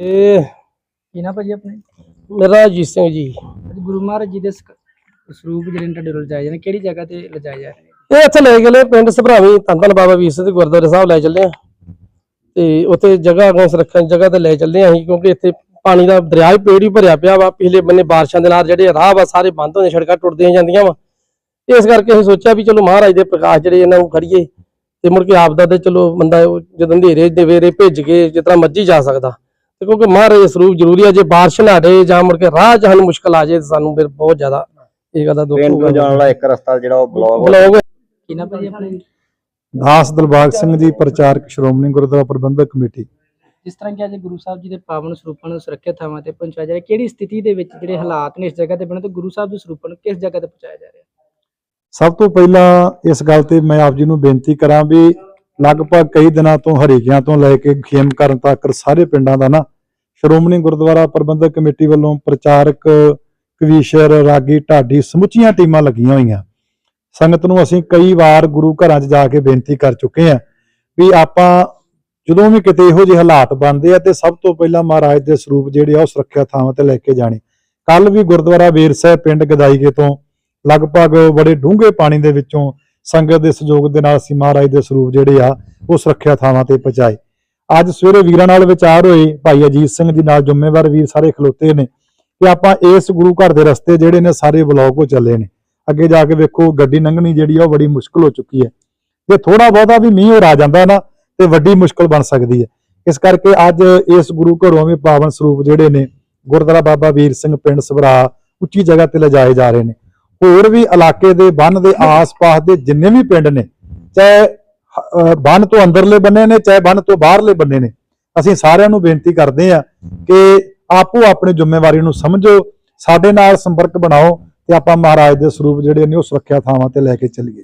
ਇਹ ਕੀ ਨਾ ਭਾਜੀ ਆਪਣੇ? ਮੇਰਾ ਅਜੀਤ ਸਿੰਘ ਜੀ। ਅੱਜ ਗੁਰੂ ਮਹਾਰਾਜ ਜੀ ਦੇ ਸਕ- ਸਰੂਪ ਜਿਹੜੇ ਨੇ ਤੁਹਾਡੇ ਕੋਲ ਲਜਾਏ ਜਾਂਦੇ ਕਿਹੜੀ ਜਗ੍ਹਾ ਤੇ ਲਜਾਏ ਜਾ ਰਹੇ ਨੇ? ਇਹ ਇੱਥੇ ਲੈ ਗਏ ਪਿੰਡ ਸਭਰਾਵੀ ਧੰਨ ਧੰਨ ਬਾਬਾ ਵੀਰ ਸਿੰਘ ਦੇ ਗੁਰਦੁਆਰੇ ਸਾਹਿਬ ਲੈ ਚੱਲੇ ਆ। ਤੇ ਉੱਥੇ ਜਗ੍ਹਾ ਅਗੋਂ ਸੁਰੱਖਿਆ ਜਗ੍ਹਾ ਤੇ ਲੈ ਚੱਲੇ ਆ ਅਸੀਂ ਕਿਉਂਕਿ ਇੱਥੇ ਪਾਣੀ ਦਾ ਦਰਿਆ ਵੀ ਪੇੜ ਹੀ ਭਰਿਆ ਪਿਆ ਵਾ ਪਿਛਲੇ ਬੰਨੇ ਬਾਰਿਸ਼ਾਂ ਦੇ ਨਾਲ ਜਿਹੜੇ ਰਾਹ ਵਾ ਸਾਰੇ ਬੰਦ ਹੋਏ ਸੜਕਾਂ ਟੁੱਟਦੀਆਂ ਜਾਂਦੀਆਂ ਵਾ। ਇਸ ਕਰਕੇ ਅਸੀਂ ਸੋਚਿਆ ਵੀ ਚਲੋ ਮਹਾਰਾਜ ਦੇ ਪ੍ਰਕਾਸ਼ ਜਿਹੜੇ ਇਹਨਾਂ ਨੂੰ ਖੜੀਏ ਤੇ ਮੁੜ ਕੇ ਆਪਦਾ ਤੇ ਚਲੋ ਬੰਦਾ ਉਹ ਜਦੋਂ ਹਨੇਰੇ ਦੇ ਵੇਰੇ ਭਿੱਜ ਕੇ ਜਿਸ ਤਰ੍ਹਾਂ ਮਰਜ਼ੀ ਜਾ ਸਕਦਾ। ਤੇ ਕਿਉਂਕਿ ਮਹਾਰਾਜ ਦੇ ਸਰੂਪ ਜ਼ਰੂਰੀ ਆ ਜੇ ਬਾਰਿਸ਼ ਨਾ ਡੇ ਜਾਂ ਮੁੜ ਕੇ ਰਾਹ 'ਚ ਸਾਨੂੰ ਮੁਸ਼ਕਲ ਆ ਜੇ ਸਾਨੂੰ ਫਿਰ ਬਹੁਤ ਜ਼ਿਆਦਾ ਇਹ ਗੱਲ ਦਾ ਦੁੱਖ ਪਿੰਡ ਨੂੰ ਜਾਣ ਹੋਊਗਾ ਵਾਲਾ ਇੱਕ ਰਸਤਾ ਜਿਹੜਾ ਉਹ ਬਲੌਕ ਬਲੌਗ ਕੀ ਨਾ ਭਾਜੀ ਆਪਣੇ ਦਾਸ ਦਿਲਬਾਗ ਸਿੰਘ ਜੀ ਪ੍ਰਚਾਰਕ ਸ਼੍ਰੋਮਣੀ ਗੁਰਦੁਆਰਾ ਪ੍ਰਬੰਧਕ ਕਮੇਟੀ। ਜਿਸ ਤਰ੍ਹਾਂ ਕਿ ਅੱਜ ਗੁਰੂ ਸਾਹਿਬ ਜੀ ਦੇ ਪਾਵਨ ਸਰੂਪਾਂ ਨੂੰ ਸੁਰੱਖਿਅਤ ਥਾਵਾਂ ਤੇ ਪਹੁੰਚਾਇਆ ਜਾ ਰਿਹਾ ਕਿਹੜੀ ਸਥਿਤੀ ਦੇ ਵਿੱਚ ਜਿਹੜੇ ਹਾਲਾਤ ਨੇ ਇਸ ਜਗ੍ਹਾ ਤੇ ਬਣੇ ਤੇ ਗੁਰੂ ਸਾਹਿਬ ਦੇ ਸਰੂਪਾਂ ਨੂੰ ਕਿਸ ਜਗ੍ਹਾ ਤੇ ਪਹੁੰਚਾਇਆ ਜਾ ਰਿਹਾ? ਸਭ ਤੋਂ ਪਹਿਲਾਂ ਇਸ ਗੱਲ ਤੇ ਮੈਂ ਆਪ ਜੀ ਨੂੰ ਬੇਨਤੀ ਕਰਾਂ ਵੀ ਲਗਭਗ ਕਈ ਦਿਨਾਂ ਤੋਂ ਹਰੀਕਿਆਂ ਤੋਂ ਲੈ ਕੇ ਖੇਮ ਕਰਨ ਤੱਕ ਸਾਰੇ ਪਿੰਡਾਂ ਦਾ ਨਾ ਸ਼੍ਰੋਮਣੀ ਗੁਰਦੁਆਰਾ ਪ੍ਰਬੰਧਕ ਕਮੇਟੀ ਵੱਲੋਂ ਪ੍ਰਚਾਰਕ ਕਵੀਸ਼ਰ ਰਾਗੀ ਢਾਡੀ ਸਮੁੱਚੀਆਂ ਟੀਮਾਂ ਲੱਗੀਆਂ ਹੋਈਆਂ। ਸੰਗਤ ਨੂੰ ਅਸੀਂ ਕਈ ਵਾਰ ਗੁਰੂ ਘਰਾਂ 'ਚ ਜਾ ਕੇ ਬੇਨਤੀ ਕਰ ਚੁੱਕੇ ਹਾਂ ਵੀ ਆਪਾਂ ਜਦੋਂ ਵੀ ਕਿਤੇ ਇਹੋ ਜਿਹੇ ਹਾਲਾਤ ਬਣਦੇ ਆ ਤੇ ਸਭ ਤੋਂ ਪਹਿਲਾਂ ਮਹਾਰਾਜ ਦੇ ਸਰੂਪ ਜਿਹੜੇ ਆ ਉਹ ਸੁਰੱਖਿਆ ਥਾਵਾਂ ਤੇ ਲੈ ਕੇ ਜਾਣੇ। ਕੱਲ ਵੀ ਗੁਰਦੁਆਰਾ ਵੀਰ ਸਾਹਿਬ ਪਿੰਡ ਗਦਾਈਕੇ ਤੋਂ ਲਗਭਗ ਬੜੇ ਡੂੰਘੇ ਪਾਣੀ ਦੇ ਵਿੱਚੋਂ ਸੰਗਤ ਦੇ ਸਹਿਯੋਗ ਦੇ ਨਾਲ ਅਸੀਂ ਮਹਾਰਾਜ ਦੇ ਸਰੂਪ ਜਿਹੜੇ ਆ ਉਹ ਸੁਰੱਖਿਆ ਥਾਵਾਂ ਤੇ ਪਹੁੰਚਾਏ। ਅੱਜ ਸਵੇਰੇ ਵੀਰਾਂ ਨਾਲ ਵਿਚਾਰ ਹੋਏ, ਭਾਈ ਅਜੀਤ ਸਿੰਘ ਜੀ ਨਾਲ ਜ਼ਿੰਮੇਵਾਰ ਵੀਰ ਸਾਰੇ ਖਲੋਤੇ ਨੇ ਕਿ ਆਪਾਂ ਇਸ ਗੁਰੂ ਘਰ ਦੇ ਰਸਤੇ ਜਿਹੜੇ ਨੇ ਸਾਰੇ ਬਲੌਕ ਹੋ ਚੱਲੇ ਨੇ। ਅੱਗੇ ਜਾ ਕੇ ਵੇਖੋ, ਗੱਡੀ ਲੰਘਣੀ ਜਿਹੜੀ ਆ ਉਹ ਬੜੀ ਮੁਸ਼ਕਲ ਹੋ ਚੁੱਕੀ ਹੈ। ਜੇ ਥੋੜਾ ਬਹੁਤਾ ਵੀ ਮੀਂਹ ਹੋਰ ਆ ਜਾਂਦਾ ਨਾ, ਤੇ ਵੱਡੀ ਮੁਸ਼ਕਲ ਬਣ ਸਕਦੀ ਹੈ। ਇਸ ਕਰਕੇ ਅੱਜ ਇਸ ਗੁਰੂ ਘਰੋਂ ਵੀ ਪਾਵਨ ਸਰੂਪ ਜਿਹੜੇ ਨੇ, ਗੁਰਦੁਆਰਾ ਬਾਬਾ ਵੀਰ ਸਿੰਘ ਪਿੰਡ ਸਭਰਾ ਉੱਚੀ ਜਗ੍ਹਾ ਤੇ ਲਿਜਾਏ ਜਾ ਰਹੇ ਨੇ। ਹੋਰ ਵੀ ਇਲਾਕੇ ਦੇ ਬੰਨ ਦੇ ਆਸ-ਪਾਸ ਦੇ ਜਿੰਨੇ ਵੀ ਪਿੰਡ ਨੇ, ਚਾਹੇ ਬੰਨ ਤੋਂ ਅੰਦਰਲੇ ਬੰਨੇ ਨੇ, ਚਾਹੇ ਬੰਨ ਤੋਂ ਬਾਹਰਲੇ ਬੰਨੇ ਨੇ। ਅਸੀਂ ਸਾਰਿਆਂ ਨੂੰ ਬੇਨਤੀ ਕਰਦੇ ਆ ਕਿ ਆਪੋ ਆਪਣੀ ਜ਼ਿੰਮੇਵਾਰੀ ਨੂੰ ਸਮਝੋ, ਸਾਡੇ ਨਾਲ ਸੰਪਰਕ ਬਣਾਓ ਤੇ ਆਪਾਂ ਮਹਾਰਾਜ ਦੇ ਸਰੂਪ ਜਿਹੜੇ ਨੇ ਉਹ ਸੁਰੱਖਿਆ ਥਾਵਾਂ ਤੇ ਲੈ ਕੇ ਚੱਲੀਏ।